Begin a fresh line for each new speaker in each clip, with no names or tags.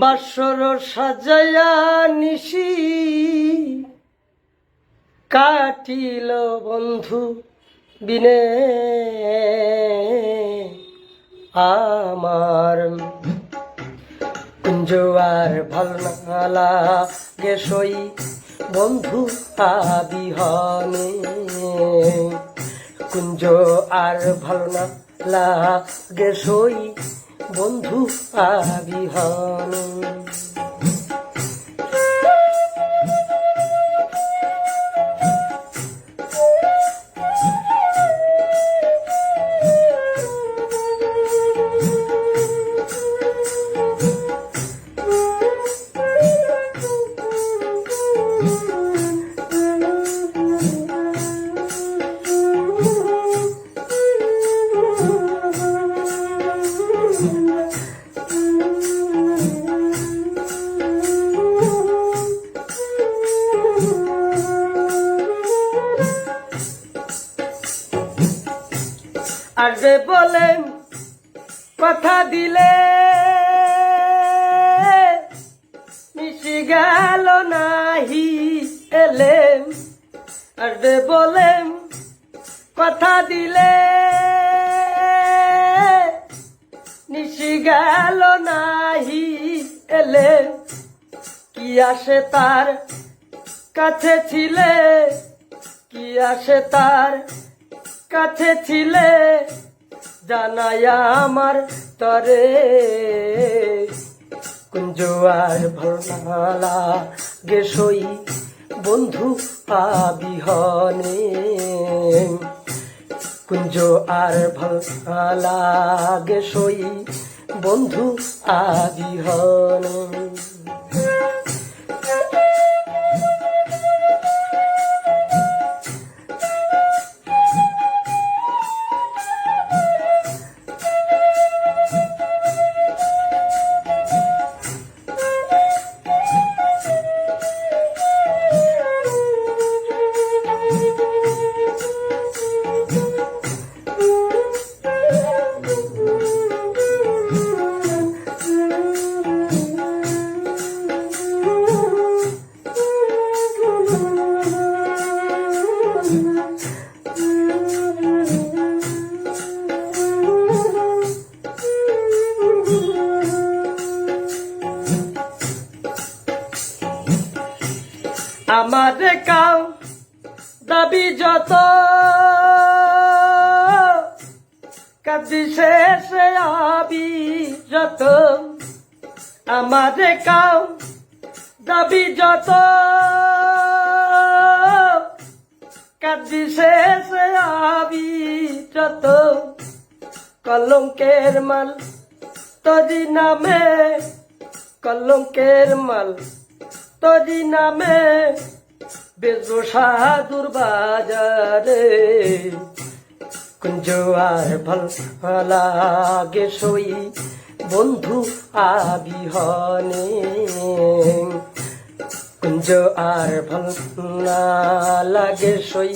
বাসর সাজাইয়া নিশি। কাটিল বন্ধু বিনে আমার। আর ভালো নালা গেসই বন্ধু আবিহনে। কুঞ্জ আর ভালো না লাগেসই বন্ধু আবিহনে। আর যে বলেন কথা দিলে মিশি গেল নাহি এলেন আর যে বলেন কথা দিলে নিশি গেল নাহি এলেন কি আসে তার কাছে ছিলে? কি আসে তার কাছে ছিলে, জানাই আমার তরে। কুঞ্জুয়ার ভরমালা গেসই বন্ধু আবিহনে কুঞ্জ আর ভালা গেসই বন্ধু আবিহনে আমাদের কাউ দাবি যত। কাজী শেষে আবি যত। আমাদের কাউ দাবি যত। কাজী শেষে আবি যত। কলঙ্কের মাল তরি নামে, কলঙ্কের মাল তরি নামে বেজো সাধুর কুঞ্জ আর ভালো লাগে সই বন্ধু আবিহনে। কুঞ্জ আর ভালো লাগে সই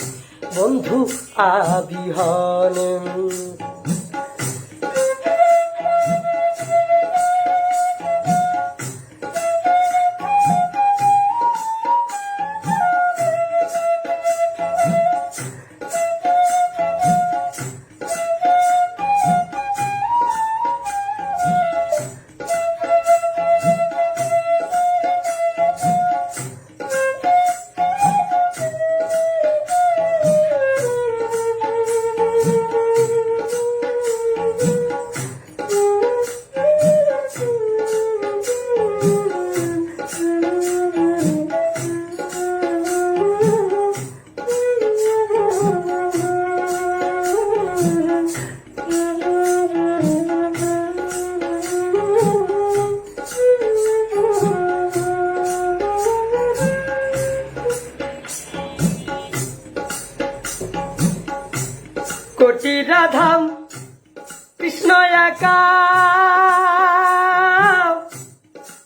বন্ধু আবিহনে। কোটি রাধাম, কৃষ্ণ একা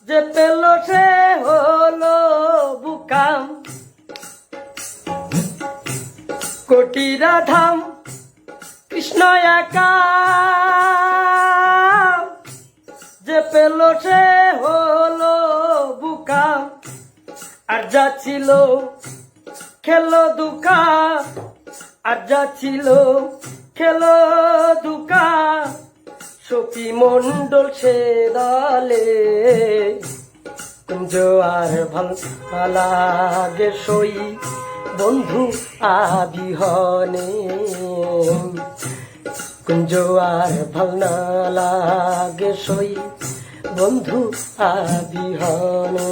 যে পেল সে হলো বুকাম। কোটি রাধাম, কৃষ্ণ একা যে পেল সে হল যা ছিল খেলো দুকা আর যা ছিল খেলো দুকা, সখী মন্ডল সে দলে। আর ভালো লাগে সই বন্ধু আবিহনে কুঞ্জ আর ভালো না লাগে সই বন্ধু আবিহনে